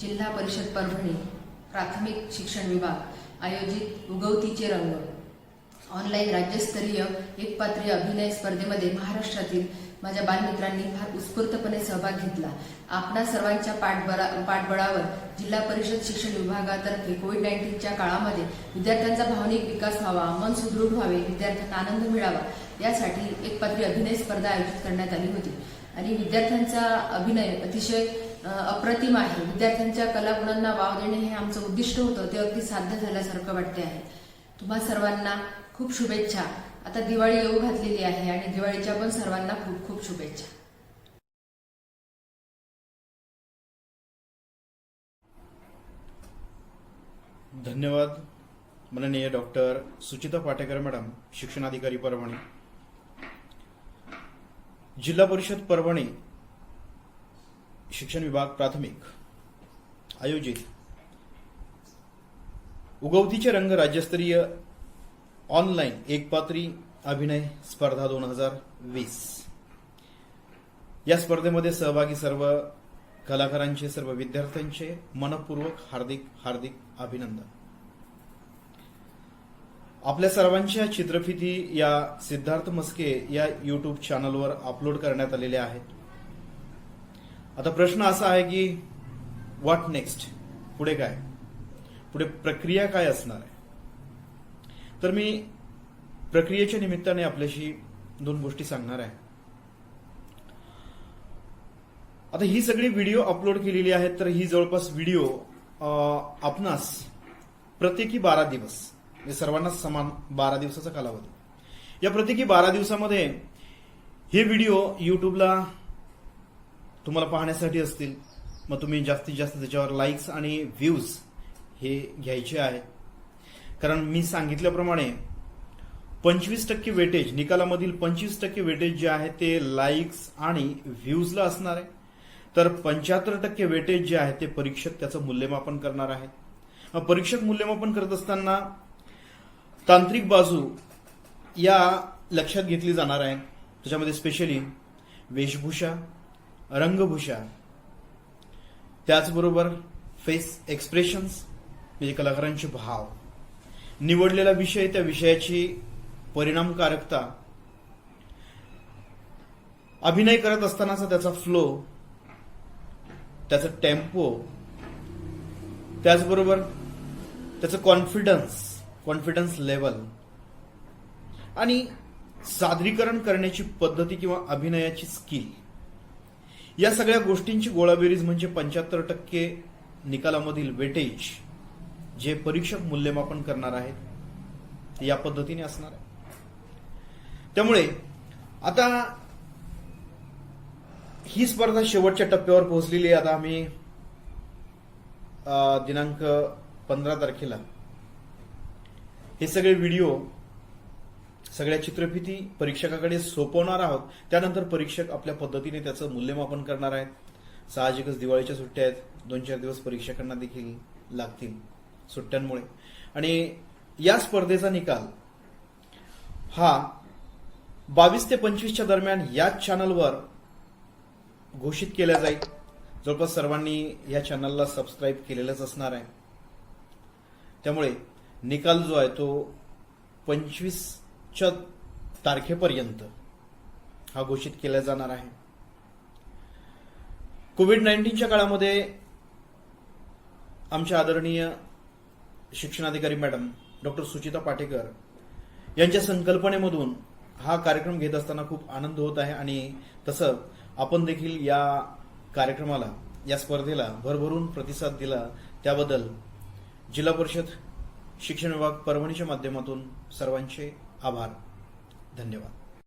जिल्हा परिषद परभणी प्राथमिक शिक्षण विभाग आयोजित उगवतीचे रंग. ऑनलाईन राज्यस्तरीय एकपात्रीय अभिनय स्पर्धेमध्ये महाराष्ट्रातील माझ्या बालमित्रांनी फार उत्स्फूर्तपणे सहभाग घेतला. आपणा सर्वांच्या पाठबळा पाठबळावर जिल्हा परिषद शिक्षण विभागातर्फे कोविड नाईन्टीनच्या काळामध्ये विद्यार्थ्यांचा भावनिक विकास व्हावा मन सुदृढ व्हावे विद्यार्थ्यांना आनंद मिळावा यासाठी एकपात्री अभिनय स्पर्धा आयोजित करण्यात आली होती. आणि विद्यार्थ्यांचा अभिनय अतिशय अप्रतिम आहे. विद्यार्थ्यांच्या कलागुणांना वाव देणे हे आमचं उद्दिष्ट होतं. ते अगदी साध्य झाल्यासारखं वाटते आहे. तुम्हा सर्वांना खूप शुभेच्छा. आता दिवाळी येऊ घातलेली आहे आणि दिवाळीच्या पण सर्वांना खूप खूप शुभेच्छा. धन्यवाद. माननीय डॉक्टर सुचिता पाटेकर मॅडम शिक्षणाधिकारी परभणी. जिल्हा परिषद परभणी शिक्षण विभाग प्राथमिक. आयोजित. उगवतीचे रंग राज्यस्तरीय ऑनलाईन एकपात्री अभिनय स्पर्धा दोन हजार वीस. या स्पर्धेमध्ये सहभागी सर्व कलाकारांचे सर्व विद्यार्थ्यांचे मनपूर्वक हार्दिक हार्दिक अभिनंदन. आपल्या सर्वांच्या चित्रफिती या सिद्धार्थ मस्के या युट्यूब चॅनलवर अपलोड करण्यात आलेल्या आहेत. आता प्रश्न असा आहे की व्हॉट नेक्स्ट पुढे काय? पुढे प्रक्रिया काय असणार आहे? तर मी प्रक्रियेच्या निमित्ताने आपल्याशी दोन गोष्टी सांगणार आहे. आता ही सगळी व्हिडिओ अपलोड केलेली आहेत तर ही जवळपास व्हिडिओ आपणास प्रत्येकी बारा दिवस म्हणजे सर्वांना समान बारा दिवसाचा कालावधी. या प्रत्येकी बारा दिवसामध्ये हे व्हिडिओ युट्यूबला तुम्हाला पाहण्यासाठी असतील मग तुम्ही जास्तीत जास्त त्याच्यावर लाईक्स आणि व्ह्यूज हे घ्यायचे आहे. कारण मी सांगितल्याप्रमाणे पंचवीस टक्के वेटेज निकालामधील पंचवीस टक्के वेटेज जे आहे ते लाईक्स आणि व्ह्यूजला असणार आहे. तर पंच्याहत्तर टक्के वेटेज जे आहे ते परीक्षक त्याचं मूल्यमापन करणार आहेत मग परीक्षक मूल्यमापन करत असताना तांत्रिक बाजू या लक्षात घेतली जाणार आहे. त्याच्यामध्ये स्पेशली वेशभूषा रंगभूषा. त्याचबरोबर फेस एक्सप्रेशन्स म्हणजे कलाकारांचे भाव. निवडलेला विषय त्या विषयाची परिणामकारकता. अभिनय करत असतानाचा त्याचा फ्लो त्याचा टेम्पो त्याचबरोबर त्याचं कॉन्फिडन्स कॉन्फिडन्स लेवल आणि सादरीकरण करण्याची पद्धती किंवा अभिनयाची स्किल या सगळ्या गोष्टींची गोळाबेरीज म्हणजे पंच्याहत्तर टक्के निकालामधील वेटेज जे परीक्षक मूल्यमापन करणार आहेत ते या पद्धतीने असणार आहे. त्यामुळे आता ही स्पर्धा शेवटच्या टप्प्यावर पोहोचलेली आहे. आता आम्ही दिनांक पंधरा तारखेला हे सगळे व्हिडिओ सगळ्या चित्रफिती परीक्षकाकडे सोपवणार आहोत. त्यानंतर परीक्षक आपल्या पद्धतीने त्याचं मूल्यमापन करणार आहेत. साहजिकच दिवाळीच्या सुट्ट्या आहेत. दोन चार दिवस परीक्षकांना देखील लागतील सुट्ट्यांमुळे. आणि या स्पर्धेचा निकाल हा बावीस ते पंचवीसच्या दरम्यान याच चॅनलवर घोषित केल्या जाईल. जवळपास सर्वांनी या चॅनलला सबस्क्राईब केलेलंच असणार आहे. त्यामुळे निकाल जो आहे तो पंचवीस च्या तारखेपर्यंत हा घोषित केला जाणार आहे. कोविड नाईन्टीनच्या काळामध्ये आमच्या आदरणीय शिक्षणाधिकारी मॅडम डॉक्टर सुचिता पाटेकर यांच्या संकल्पनेमधून हा कार्यक्रम घेत असताना खूप आनंद होत आहे आणि तसं आपण देखील या कार्यक्रमाला या स्पर्धेला भरभरून प्रतिसाद दिला त्याबद्दल जिल्हा परिषद शिक्षण विभाग परभणीच्या माध्यमातून सर्वांचे आभार. धन्यवाद.